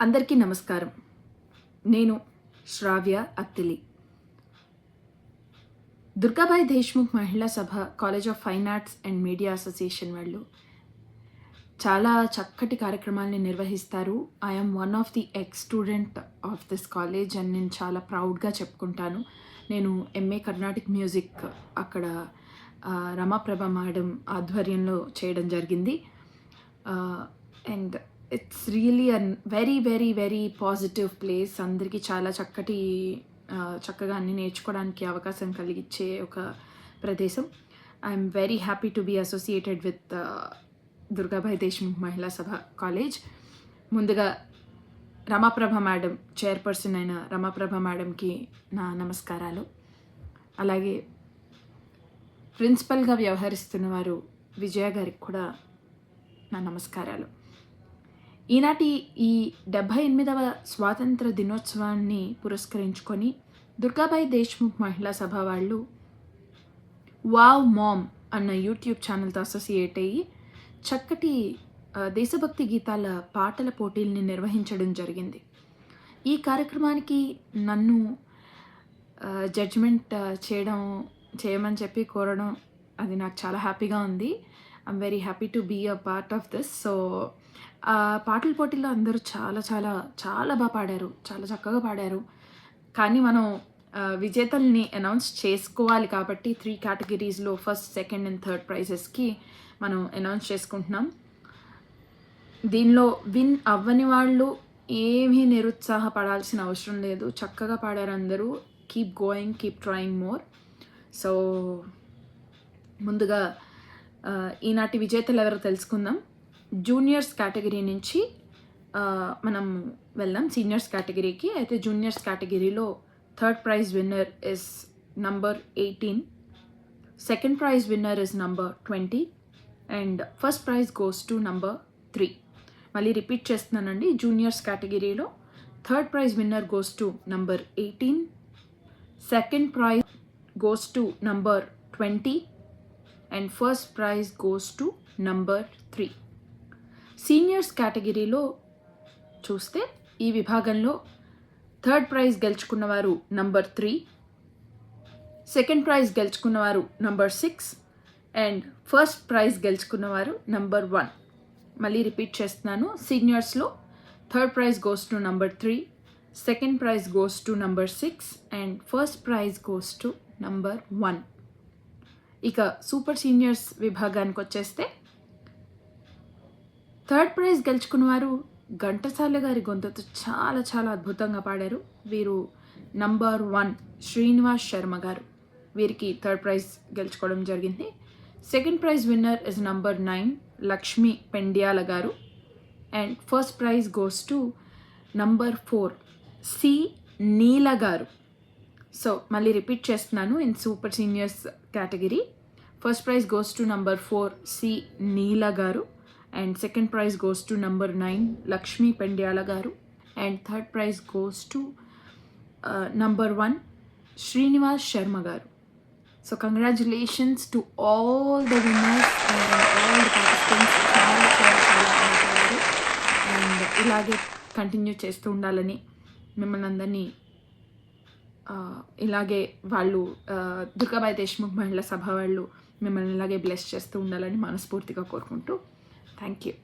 అందరికీ నమస్కారం. నేను శ్రావ్య Attili. Durgabai Deshmukh Mahila Sabha college of fine arts and media association వాళ్ళు చాలా చక్కటి కార్యక్రమాల్ని నిర్వహిస్తారు. I'm one of the ex student of this college అని నేను చాలా ప్రౌడ్గా చెప్పుకుంటాను. నేను ఎంఏ కర్ణాటిక్ మ్యూజిక్ అక్కడ రమాప్రభ మేడం ఆధ్వర్యంలో చేయడం జరిగింది. And it's really an very very very positive place అందరికీ చాలా చక్కటి చక్కగా అన్ని నేర్చుకోవడానికి అవకాశం కలిగించే ఒక ప్రదేశం. I'm very happy to be associated with Durgabhai Deshmukh Mahila Sabha college ముందుగా రమాప్రభ మేడం చైర్పర్సన్ అయిన రమాప్రభ మేడంకి నా నమస్కారాలు. అలాగే ప్రిన్సిపల్గా వ్యవహరిస్తున్న వారు విజయ గారికి కూడా నా నమస్కారాలు. ఈనాటి ఈ డెబ్భై ఎనిమిదవ స్వాతంత్ర దినోత్సవాన్ని పురస్కరించుకొని దుర్గాబాయి దేశ్ముఖ్ మహిళా సభ వాళ్ళు వావ్ మామ్ అన్న యూట్యూబ్ ఛానల్తో అసోసియేట్ అయ్యి చక్కటి దేశభక్తి గీతాల పాటల పోటీల్ని నిర్వహించడం జరిగింది. ఈ కార్యక్రమానికి నన్ను జడ్జ్మెంట్ చేయడం చేయమని చెప్పి కోరడం అది నాకు చాలా హ్యాపీగా ఉంది. I'm very happy to be a part of this so పాటల పోటీల్లో అందరూ చాలా చాలా చాలా బాగా పాడారు. చాలా చక్కగా పాడారు. కానీ మనం విజేతల్ని అనౌన్స్ చేసుకోవాలి కాబట్టి త్రీ కేటగిరీస్లో ఫస్ట్ సెకండ్ అండ్ థర్డ్ ప్రైజెస్కి మనం అనౌన్స్ చేసుకుంటున్నాం. దీనిలో విన్ అవ్వని వాళ్ళు ఏమీ నిరుత్సాహపడాల్సిన అవసరం లేదు. చక్కగా పాడారు అందరూ. Keep going keep trying more so ముందుగా ఈనాటి విజేతలు ఎవరో తెలుసుకుందాం. జూనియర్స్ కేటగిరీ నుంచి మనం వెళ్దాం. సీనియర్స్ కేటగిరీకి. అయితే జూనియర్స్ కేటగిరీలో third prize winner is number eighteen second prize winner is number twenty and first prize goes to number three మళ్ళీ రిపీట్ చేస్తున్నానండి. జూనియర్స్ కేటగిరీలో third prize winner goes to number eighteen second prize goes to number twenty and first prize goes to number three seniors కేటగిరీలో చూస్తే ఈ విభాగంలో third prize గెలుచుకున్నవారు number three second prize గెలుచుకున్నవారు number six and first prize గెలుచుకున్నవారు number one. మళ్ళీ repeat చేస్తున్నాను. సీనియర్స్లో third prize goes to number three second prize goes to number six and first prize goes to number one. ఇక super seniors విభాగానికి వచ్చేస్తే third prize గెలుచుకున్నవారు Ghantasala గారి గొంతుతో చాలా చాలా అద్భుతంగా పాడారు. వీరు నంబర్ వన్ శ్రీనివాస్ శర్మ గారు. వీరికి థర్డ్ ప్రైజ్ గెలుచుకోవడం జరిగింది. Second prize winner is number nine Lakshmi Pendyala garu. And first prize goes to number four C Neela garu. So మళ్ళీ రిపీట్ చేస్తున్నాను in super seniors category. First prize goes to number four C Neela garu. And second prize goes to number nine Lakshmi Pendyala garu and third prize goes to number one Srinivas Sharma garu so congratulations to all the winners and all the participants చాలా చాలా చాలా and ఇలాగే continue చేస్తూ ఉండాలని మిమ్మల్ని అందరినీ ఇలాగే వాళ్ళు దుర్గాబాయి దేశ్ముఖ్ మహిళా సభ వాళ్ళు మిమ్మల్ని ఇలాగే బ్లెస్ చేస్తూ ఉండాలని మనస్ఫూర్తిగా కోరుకుంటూ Thank you.